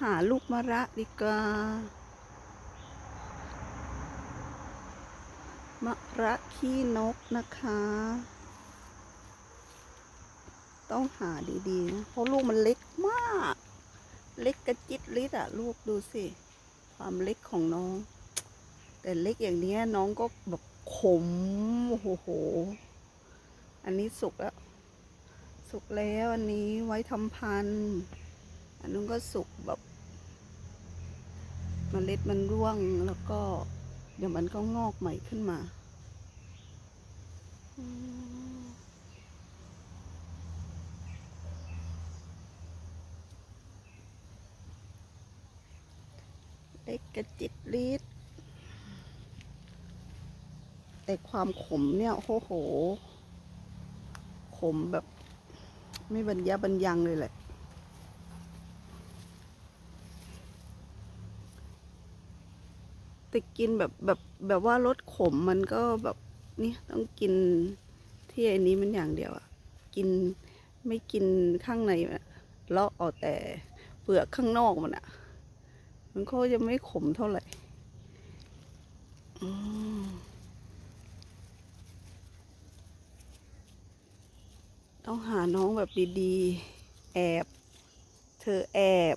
หาลูกมะระดีกว่ามะระขี้นกนะคะ ต้องหาดีๆนะเพราะลูกมันเล็กมาก เล็กกระจิตลิดอะลูกดูสิ ความเล็กของน้อง แต่เล็กอย่างนี้น้องก็แบบขมโอ้โห อันนี้สุกแล้ว สุกแล้วอันนี้ไว้ทำพันธุ์ อันนู้นก็สุกแบบมเมล็ดมันร่วงแล้วก็ เดี๋ยวมันก็งอกใหม่ขึ้นมา เล็กกระจิตลิดแต่ความขมเนี่ยโอ้โห ขมแบบ ไม่บรรยะบรรยังเลยแหละ แต่กินแบบแบบแบบว่ารสขมมันก็แบบนี่ต้องกินที่ไอ้นี้มันอย่างเดียวอะกินไม่กินข้างในเลาะเอาแต่เปลือกข้างนอกมันอะมันก็จะไม่ขมเท่าไหร่ต้องหาน้องแบบดีๆ แอบ เธอแอบ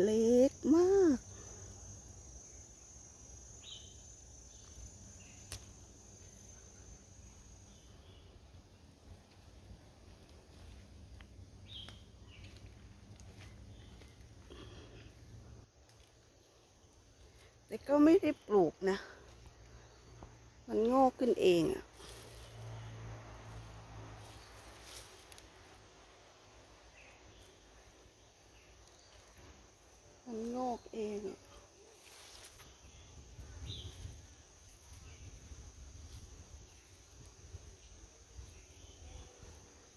เล็กมาก แต่ก็ไม่ได้ปลูกนะ มันงอกขึ้นเองอะ มันงอกเอง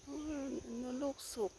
น้อันนั้นลูกสุก